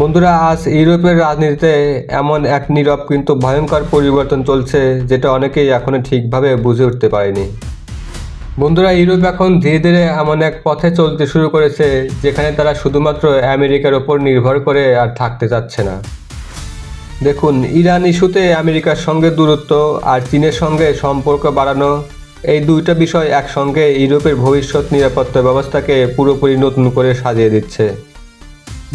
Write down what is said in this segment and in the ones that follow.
বন্ধুরা, আজ ইউরোপের রাজনীতিতে এমন এক নীরব কিন্তু ভয়ঙ্কর পরিবর্তন চলছে যেটা অনেকেই এখনও ঠিকভাবে বুঝে উঠতে পারেনি। বন্ধুরা, ইউরোপ এখন ধীরে ধীরে এমন এক পথে চলতে শুরু করেছে যেখানে তারা শুধুমাত্র আমেরিকার ওপর নির্ভর করে আর থাকতে চাচ্ছে না। দেখুন, ইরান ইস্যুতে আমেরিকার সঙ্গে দূরত্ব আর চীনের সঙ্গে সম্পর্ক বাড়ানো, এই দুইটা বিষয় একসঙ্গে ইউরোপের ভবিষ্যৎ নিরাপত্তা ব্যবস্থাকে পুরোপুরি নতুন করে সাজিয়ে দিচ্ছে।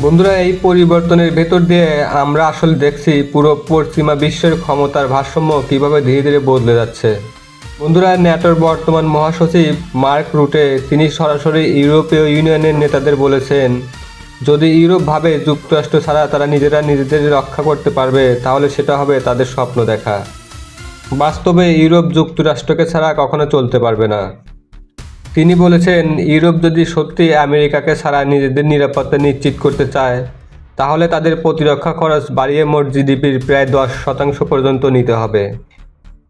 বন্ধুরা, এই পরিবর্তনের ভেতর দিয়ে আমরা আসলে দেখছি পুরো পশ্চিমা বিশ্বের ক্ষমতার ভারসাম্য কীভাবে ধীরে ধীরে বদলে যাচ্ছে। বন্ধুরা, ন্যাটোর বর্তমান মহাসচিব মার্ক রুটে তিনি সরাসরি ইউরোপীয় ইউনিয়নের নেতাদের বলেছেন, যদি ইউরোপ ভাবে যুক্তরাষ্ট্র ছাড়া তারা নিজেরা নিজেদের রক্ষা করতে পারবে, তাহলে সেটা হবে তাদের স্বপ্ন দেখা। বাস্তবে ইউরোপ যুক্তরাষ্ট্রকে ছাড়া কখনো চলতে পারবে না। তিনি বলেছেন, ইউরোপ যদি সত্যি আমেরিকাকে ছাড়া নিজেদের নিরাপত্তা নিশ্চিত করতে চায়, তাহলে তাদের প্রতিরক্ষা খরচ বাড়িয়ে মোট জিডিপির প্রায় দশ শতাংশ পর্যন্ত নিতে হবে।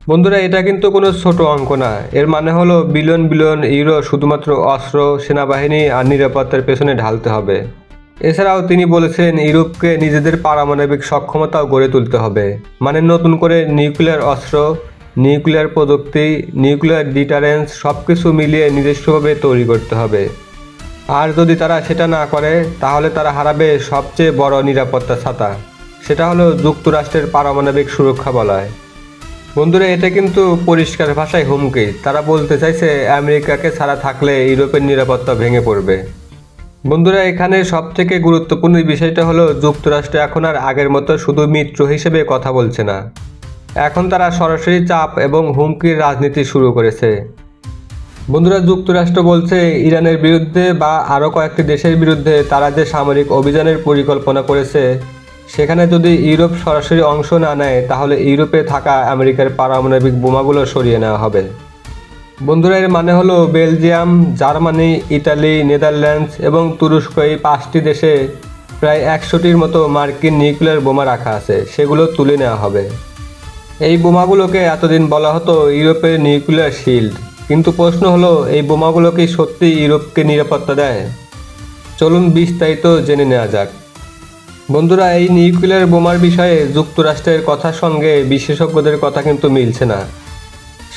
বন্ধুরা, এটা কিন্তু কোনো ছোট অঙ্ক না। এর মানে হলো বিলিয়ন বিলিয়ন ইউরো শুধুমাত্র অস্ত্র, সেনাবাহিনী আর নিরাপত্তার পেছনে ঢালতে হবে। এছাড়াও তিনি বলেছেন, ইউরোপকে নিজেদের পারমাণবিক সক্ষমতাও গড়ে তুলতে হবে। মানে নতুন করে নিউক্লিয়ার অস্ত্র নিউক্লিয়ার প্রযুক্তি, নিউক্লিয়ার ডিটারেন্স সব কিছু মিলিয়ে নিজস্বভাবে তৈরি করতে হবে। আর যদি তারা সেটা না করে, তাহলে তারা হারাবে সবচেয়ে বড় নিরাপত্তা ছাতা। সেটা হলো যুক্তরাষ্ট্রের পারমাণবিক সুরক্ষা বলয়। বন্ধুরা, এটা কিন্তু পরিষ্কার ভাষায় হুমকি। তারা বলতে চাইছে আমেরিকাকে ছাড়া থাকলে ইউরোপের নিরাপত্তা ভেঙে পড়বে। বন্ধুরা, এখানে সব থেকে গুরুত্বপূর্ণ বিষয়টা হলো যুক্তরাষ্ট্র এখন আর আগের মতো শুধু মিত্র হিসেবে কথা বলছে না। এখন তারা সরাসরি চাপ এবং হুমকির রাজনীতি শুরু করেছে। বন্ধুরা, যুক্তরাষ্ট্র বলছে, ইরানের বিরুদ্ধে বা আরও কয়েকটি দেশের বিরুদ্ধে তারা যে সামরিক অভিযানের পরিকল্পনা করেছে, সেখানে যদি ইউরোপ সরাসরি অংশ না নেয়, তাহলে ইউরোপে থাকা আমেরিকার পারমাণবিক বোমাগুলো সরিয়ে নেওয়া হবে। বন্ধুরা, এর মানে হলো বেলজিয়াম, জার্মানি, ইতালি, নেদারল্যান্ডস এবং তুরস্ক এই পাঁচটি দেশে প্রায় একশোটির মতো মার্কিন নিউক্লিয়ার বোমা রাখা আছে। সেগুলো তুলে নেওয়া হবে। এই বোমাগুলোকে এতদিন বলা হতো ইউরোপের নিউক্লিয়ার শিল্ড। কিন্তু প্রশ্ন হলো, এই বোমাগুলো কি সত্যি ইউরোপকে নিরাপত্তা দেয়? চলুন বিস্তারিত জেনে নেওয়া যাক। বন্ধুরা, এই নিউক্লিয়ার বোমার বিষয়ে যুক্তরাষ্ট্রের কথার সঙ্গে বিশেষজ্ঞদের কথা কিন্তু মিলছে না।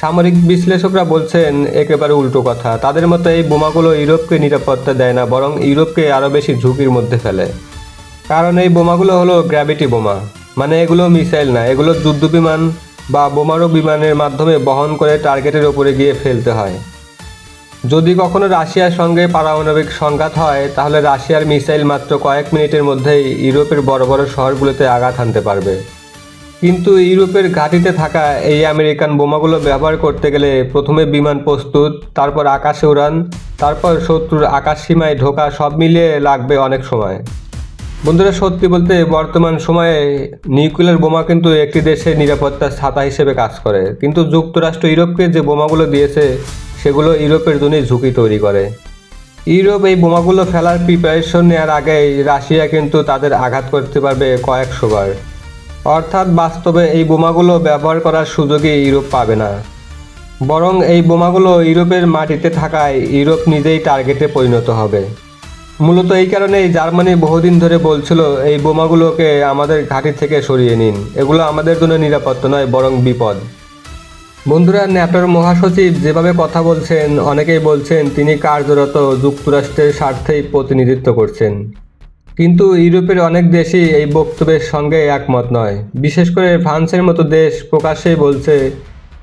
সামরিক বিশ্লেষকরা বলছেন, একেবারে উল্টো কথা। তাদের মতো, এই বোমাগুলো ইউরোপকে নিরাপত্তা দেয় না, বরং ইউরোপকে আরও বেশি ঝুঁকির মধ্যে ফেলে। কারণ এই বোমাগুলো হলো গ্র্যাভিটি বোমা। মানে এগুলো মিসাইল না, এগুলো যুদ্ধ বিমান বা বোমারু বিমানের মাধ্যমে বহন করে টার্গেটের ওপরে গিয়ে ফেলতে হয়। যদি কখনো রাশিয়ার সঙ্গে পারমাণবিক সংঘাত হয়, তাহলে রাশিয়ার মিসাইল মাত্র কয়েক মিনিটের মধ্যেই ইউরোপের বড় বড় শহরগুলোতে আঘাত হানতে পারবে। কিন্তু ইউরোপের ঘাঁটিতে থাকা এই আমেরিকান বোমাগুলো ব্যবহার করতে গেলে প্রথমে বিমান প্রস্তুত, তারপর আকাশে উড়ান, তারপর শত্রুর আকাশ সীমায় ঢোকা সব মিলিয়ে লাগবে অনেক সময়। বন্ধুরা, সত্যি বলতে বর্তমান সময়ে নিউক্লিয়ার বোমা কিন্তু একটি দেশের নিরাপত্তার ছাতা হিসেবে কাজ করে। কিন্তু যুক্তরাষ্ট্র ইউরোপকে যে বোমাগুলো দিয়েছে, সেগুলো ইউরোপের জন্যই ঝুঁকি তৈরি করে। ইউরোপ এই বোমাগুলো ফেলার প্রিপারেশন নেওয়ার আগেই রাশিয়া কিন্তু তাদের আঘাত করতে পারবে কয়েকশোবার অর্থাৎ বাস্তবে এই বোমাগুলো ব্যবহার করার সুযোগই ইউরোপ পাবে না। বরং এই বোমাগুলো ইউরোপের মাটিতে থাকায় ইউরোপ নিজেই টার্গেটে পরিণত হবে। মূলত এই কারণেই জার্মানি বহুদিন ধরে বলছিল, এই বোমাগুলোকে আমাদের ঘাঁটি থেকে সরিয়ে নিন। এগুলো আমাদের জন্য নিরাপত্তা নয়, বরং বিপদ। বন্ধুরা, ন্যাটোর মহাসচিব যেভাবে কথা বলছেন, অনেকেই বলছেন তিনি কার্যরত যুক্তরাষ্ট্রের স্বার্থেই প্রতিনিধিত্ব করছেন। কিন্তু ইউরোপের অনেক দেশই এই বক্তব্যের সঙ্গে একমত নয়। বিশেষ করে ফ্রান্সের মতো দেশ প্রকাশ্যেই বলছে,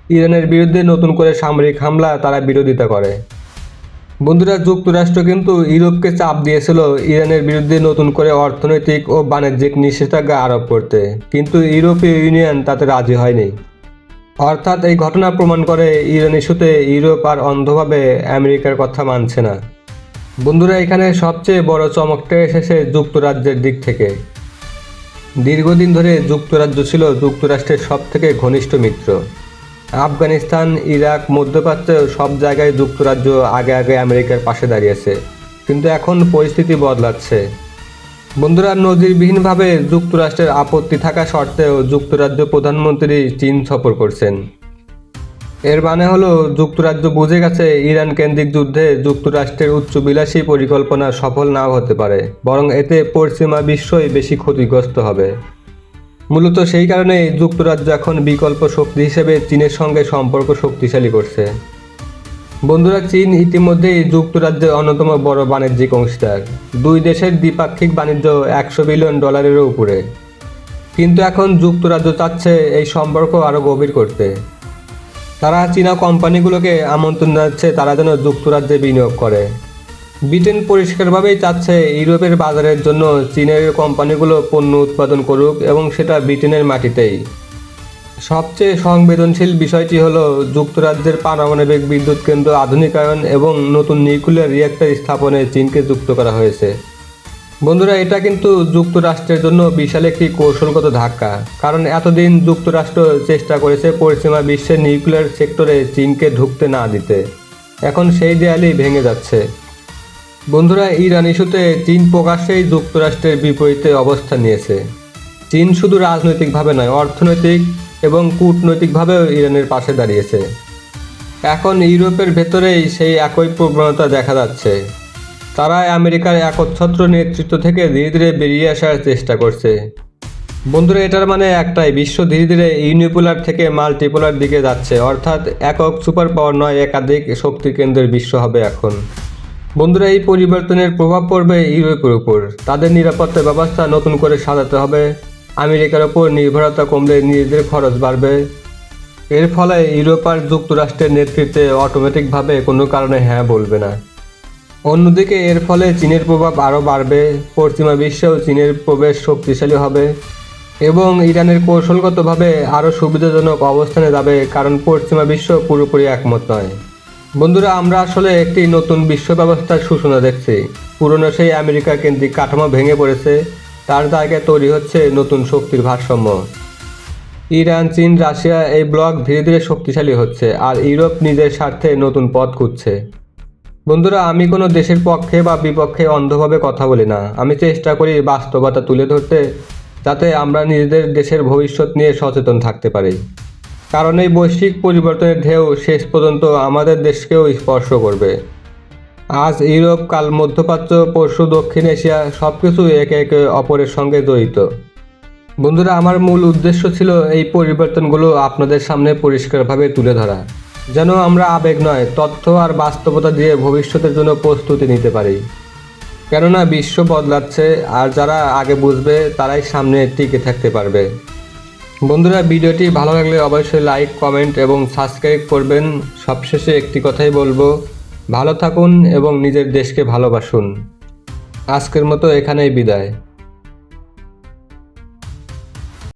ইরানের বিরুদ্ধে নতুন করে সামরিক হামলা তারা বিরোধিতা করে। বন্ধুরা, যুক্তরাষ্ট্র কিন্তু ইউরোপকে চাপ দিয়েছিল ইরানের বিরুদ্ধে নতুন করে অর্থনৈতিক ও বাণিজ্যিক নিষেধাজ্ঞা আরোপ করতে। কিন্তু ইউরোপীয় ইউনিয়ন তাতে রাজি হয়নি। অর্থাৎ এই ঘটনা প্রমাণ করে ইরান ইস্যুতে ইউরোপ আর অন্ধভাবে আমেরিকার কথা মানছে না। বন্ধুরা, এখানে সবচেয়ে বড় চমকটা এসেছে যুক্তরাজ্যের দিক থেকে। দীর্ঘদিন ধরে যুক্তরাজ্য ছিল যুক্তরাষ্ট্রের সব থেকে ঘনিষ্ঠ মিত্র। আফগানিস্তান, ইরাক, মধ্যপ্রাচ্য সব জায়গায় যুক্তরাজ্য আগে আগে আমেরিকার পাশে দাঁড়িয়েছে। কিন্তু এখন পরিস্থিতি বদলাচ্ছে। বন্ধুরা, নজিরবিহীনভাবে যুক্তরাষ্ট্রের আপত্তি থাকা সত্ত্বেও যুক্তরাজ্য প্রধানমন্ত্রী চীন সফর করছেন। এর মানে হলো, যুক্তরাজ্য বুঝে গেছে ইরান কেন্দ্রিক যুদ্ধে যুক্তরাষ্ট্রের উচ্চবিলাসী পরিকল্পনা সফল নাও হতে পারে, বরং এতে পশ্চিমা বিশ্বই বেশি ক্ষতিগ্রস্ত হবে। মূলত সেই কারণেই যুক্তরাজ্য এখন বিকল্প শক্তি হিসেবে চীনের সঙ্গে সম্পর্ক শক্তিশালী করছে। বন্ধুরা, চীন ইতিমধ্যেই যুক্তরাজ্যের অন্যতম বড় বাণিজ্যিক অংশীদার। দুই দেশের দ্বিপাক্ষিক বাণিজ্য একশো বিলিয়ন ডলারেরও উপরে। কিন্তু এখন যুক্তরাজ্য চাচ্ছে এই সম্পর্ক আরও গভীর করতে। তারা চীনা কোম্পানিগুলোকে আমন্ত্রণ জানাচ্ছে তারা যেন যুক্তরাজ্যে বিনিয়োগ করে। ব্রিটেন পরিষ্কারভাবেই চাচ্ছে ইউরোপের বাজারের জন্য চীনের কোম্পানিগুলো পণ্য উৎপাদন করুক এবং সেটা ব্রিটেনের মাটিতেই। সবচেয়ে সংবেদনশীল বিষয়টি হলো যুক্তরাজ্যের পারমাণবিক বিদ্যুৎ কেন্দ্র আধুনিকায়ন এবং নতুন নিউক্লিয়ার রিয়েক্টর স্থাপনে চীনকে যুক্ত করা হয়েছে। বন্ধুরা, এটা কিন্তু যুক্তরাষ্ট্রের জন্য বিশাল একটি কৌশলগত ধাক্কা, কারণ এতদিন যুক্তরাষ্ট্র চেষ্টা করেছে পশ্চিমা বিশ্বের নিউক্লিয়ার সেক্টরে চীনকে ঢুকতে না দিতে। এখন সেই দেয়ালই ভেঙে যাচ্ছে। বন্ধুরা, ইরান ইস্যুতে চীন প্রকাশ্যেই যুক্তরাষ্ট্রের বিপরীতে অবস্থান নিয়েছে। চীন শুধু রাজনৈতিকভাবে নয়, অর্থনৈতিক এবং কূটনৈতিকভাবেও ইরানের পাশে দাঁড়িয়েছে। এখন ইউরোপের ভেতরেই সেই একই প্রবণতা দেখা যাচ্ছে। তারা আমেরিকার একচ্ছত্র নেতৃত্ব থেকে ধীরে ধীরে বেরিয়ে আসার চেষ্টা করছে। বন্ধুরা, এটার মানে একটাই, বিশ্ব ধীরে ধীরে ইউনিপোলার থেকে মাল্টিপোলার দিকে যাচ্ছে। অর্থাৎ একক সুপার পাওয়ার নয়, একাধিক শক্তি কেন্দ্রের বিশ্ব হবে এখন। বন্ধুরা, এই পরিবর্তনের প্রভাব পড়বে ইউরোপের উপর। তাদের নিরাপত্তা ব্যবস্থা নতুন করে সাজাতে হবে। আমেরিকার ওপর নির্ভরতা কমলে নিজেদের খরচ বাড়বে। এর ফলে ইউরোপ আর যুক্তরাষ্ট্রের নেতৃত্বে অটোমেটিকভাবে কোনো কারণে হ্যাঁ বলবে না। অন্যদিকে, এর ফলে চীনের প্রভাব আরও বাড়বে। পশ্চিমা বিশ্বেও চীনের প্রবেশ শক্তিশালী হবে এবং ইরানের কৌশলগতভাবে আরও সুবিধাজনক অবস্থানে যাবে, কারণ পশ্চিমা বিশ্ব পুরোপুরি একমত নয়। বন্ধুরা, আমরা আসলে একটি নতুন বিশ্ব ব্যবস্থার সূচনা দেখছি। পুরনো সেই আমেরিকা কেন্দ্রিক কাঠামো ভেঙে পড়েছে। তার জায়গায় তৈরি হচ্ছে নতুন শক্তির ভারসাম্য। ইরান, চীন, রাশিয়া এই ব্লক ধীরে ধীরে শক্তিশালী হচ্ছে আর ইউরোপ নিজের স্বার্থে নতুন পথ খুঁজছে। বন্ধুরা, আমি কোনো দেশের পক্ষে বা বিপক্ষে অন্ধভাবে কথা বলি না। আমি চেষ্টা করি বাস্তবতা তুলে ধরতে, যাতে আমরা নিজেদের দেশের ভবিষ্যৎ নিয়ে সচেতন থাকতে পারি। কারণ এই বৈশ্বিক পরিবর্তনের ঢেউ শেষ পর্যন্ত আমাদের দেশকেও স্পর্শ করবে। আজ ইউরোপ, কাল মধ্যপ্রাচ্য, পরশু দক্ষিণ এশিয়া সব কিছু একে একে অপরের সঙ্গে জড়িত। বন্ধুরা, আমার মূল উদ্দেশ্য ছিল এই পরিবর্তনগুলো আপনাদের সামনে পরিষ্কারভাবে তুলে ধরা। যেন আমরা আবেগ নয়, তথ্য আর বাস্তবতা দিয়ে ভবিষ্যতের জন্য প্রস্তুতি নিতে পারি। কেননা, বিশ্ব বদলাচ্ছে, আর যারা আগে বুঝবে, তারাই সামনে টিকে থাকতে পারবে। বন্ধুরা, ভিডিওটি ভালো লাগলে অবশ্যই লাইক কমেন্ট এবং সাবস্ক্রাইব করবেন। সবশেষে একটি কথাই বলব, ভালো থাকুন এবং নিজের দেশকে ভালোবাসুন। আজকের মতো এখানেই বিদায়।